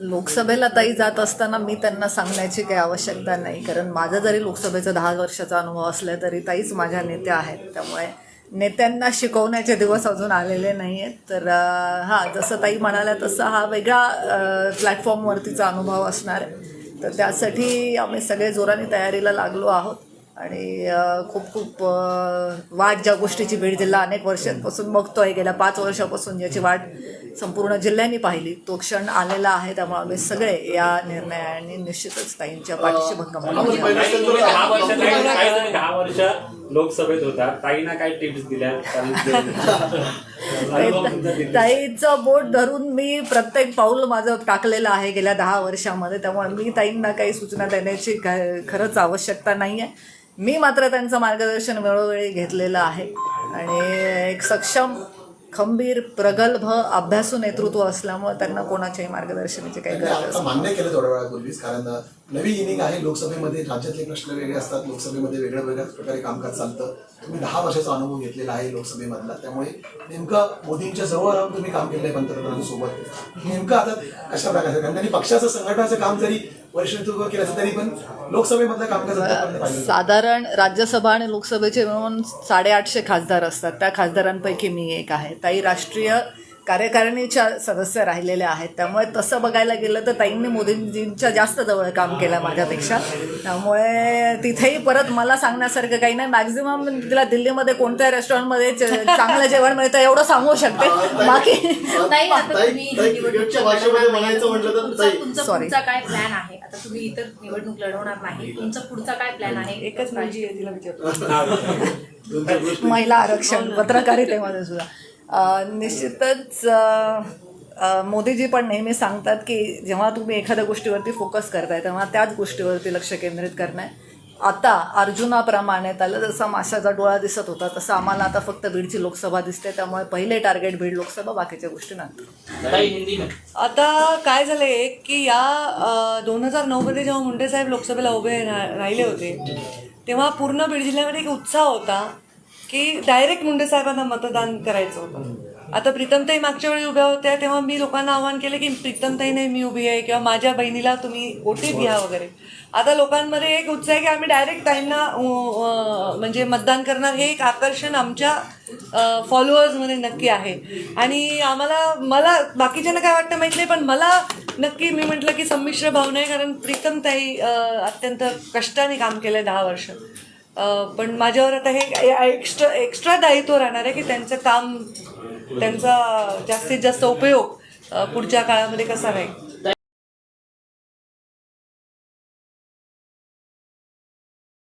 लोकसभेला ताई जात असताना मी त्यांना सांगण्याची काही आवश्यकता नाही. कारण माझा जरी लोकसभेचा दहा वर्षाचा अनुभव असला तरी ताईच माझ्या नेत्या आहेत. त्यामुळे नेत्यांना शिकवण्याचे दिवस अजून आलेले नाही आहेत तर हां जसं ताई म्हणाल्या तसं हा वेगळा प्लॅटफॉर्मवरतीचा अनुभव असणार आहे. तर त्यासाठी आम्ही सगळे जोराने तयारीला लागलो आहोत. आणि खूप खूप वाट ज्या गोष्टीची बीड जिल्हा अनेक वर्षांपासून बघतोय गेल्या पाच वर्षापासून ज्याची वाट संपूर्ण जिल्ह्यांनी पाहिली. तो क्षण आलेला आहे त्यामुळे आम्ही सगळे या निर्णयाने निश्चितच ताईंच्या पाठीशी भक्कम लोकसभेत होता. ताईना काय टिप्स दिल्या. ताईचं बोट धरून मी प्रत्येक पाऊल माझं टाकलेलं आहे गेल्या दहा वर्षामध्ये. त्यामुळे मी ताईंना काही सूचना देण्याची काय- खरंच आवश्यकता नाही आहे मी मात्र त्यांचं मार्गदर्शन वेळोवेळी घेतलेलं आहे. आणि एक सक्षम खंबीर प्रगल्भ अभ्यासू नेतृत्व असल्यामुळे त्यांना कोणाच्याही मार्गदर्शनाची काही गरज असते. मान्य केलं थोड्या वेळापूर्वीच कारण नवी इनिंग आहे. लोकसभेमध्ये राज्यातले प्रश्न वेगळे असतात. लोकसभेमध्ये वेगळ्या वेगळ्याच प्रकारे कामकाज चालतं. तुम्ही दहा वर्षाचा अनुभव घेतलेला आहे लोकसभेमधला. त्यामुळे नेमकं मोदींच्या जवळ राहून तुम्ही काम केलं आहे पंतप्रधानांसोबत. नेमकं आता कशा प्रकारे कारण त्यांनी पक्षाचं संघटनाचं काम जरी वरिष्ठ नेतृत्व केलं असं तरी पण लोकसभेमधलं कामकाज साधारण राज्यसभा आणि लोकसभेचे मिळून साडेआठशे खासदार असतात. त्या खासदारांपैकी मी एक आहे. ताई राष्ट्रीय कार्यकारिणीच्या सदस्य राहिलेल्या आहेत. त्यामुळे तसं बघायला गेलं तर ताईंनी मोदींजींच्या जास्त जवळ काम केलं माझ्यापेक्षा. त्यामुळे तिथेही परत मला सांगण्यासारखं काही नाही. मॅक्झिमम तिला दिल्लीमध्ये कोणत्या रेस्टॉरंटमध्ये च- चांगलं जेवण मिळतं एवढं सांगू शकते. बाकी ताई आता तुम्ही भाषेमध्ये म्हणायचं नाही. म्हटलं तर तुमचा तुमचा काय प्लॅन आहे? आता तुम्ही इतर निवडणूक लढवणार नाही. तुमचा पुढचा काय प्लॅन आहे? एकच मुलगी आहे तिला विचारतो. महिला आरक्षण पत्रकारितेमध्ये सुद्धा. निश्चितच मोदीजी पण नेहमी सांगतात की जेव्हा तुम्ही एखाद्या गोष्टीवरती फोकस करताय तेव्हा त्याच गोष्टीवरती लक्ष केंद्रित करणं आहे. आता अर्जुनाप्रमाणे त्याला जसा माशाचा डोळा दिसत होता तसं आम्हाला आता फक्त बीडची लोकसभा दिसते त्यामुळे पहिले टार्गेट बीड लोकसभा बाकीच्या गोष्टी नंतर. आता काय झालंय की या दोन हजार नऊमध्ये जेव्हा मुंडे साहेब लोकसभेला उभे राहिले होते तेव्हा पूर्ण बीड जिल्ह्यामध्ये एक उत्साह होता. की डायरेक्ट मुंडे साहेबांना मतदान करायचं होतं. आता प्रीतमताई मागच्या वेळी उभ्या होत्या तेव्हा मी लोकांना आवाहन केलं की प्रीतमताई नाही मी उभी आहे किंवा माझ्या बहिणीला तुम्ही ओटी घ्या वगैरे. आता लोकांमध्ये एक उत्साह आहे की आम्ही डायरेक्ट ताईंना म्हणजे मतदान करणार हे एक आकर्षण आमच्या फॉलोअर्समध्ये नक्की आहे. आणि आम्हाला मला बाकीच्यांना काय वाटतं माहीत नाही पण मला नक्की मी म्हटलं की संमिश्र भावना आहे कारण प्रीतमताई अत्यंत कष्टाने काम केलं दहा वर्ष. पण माझ्यावर आता हे एक्स्ट्रा एक्स्ट्रा दायित्व राहणार आहे की त्यांचं काम त्यांचा जास्तीत जास्त उपयोग पुढच्या काळामध्ये कसा राहील?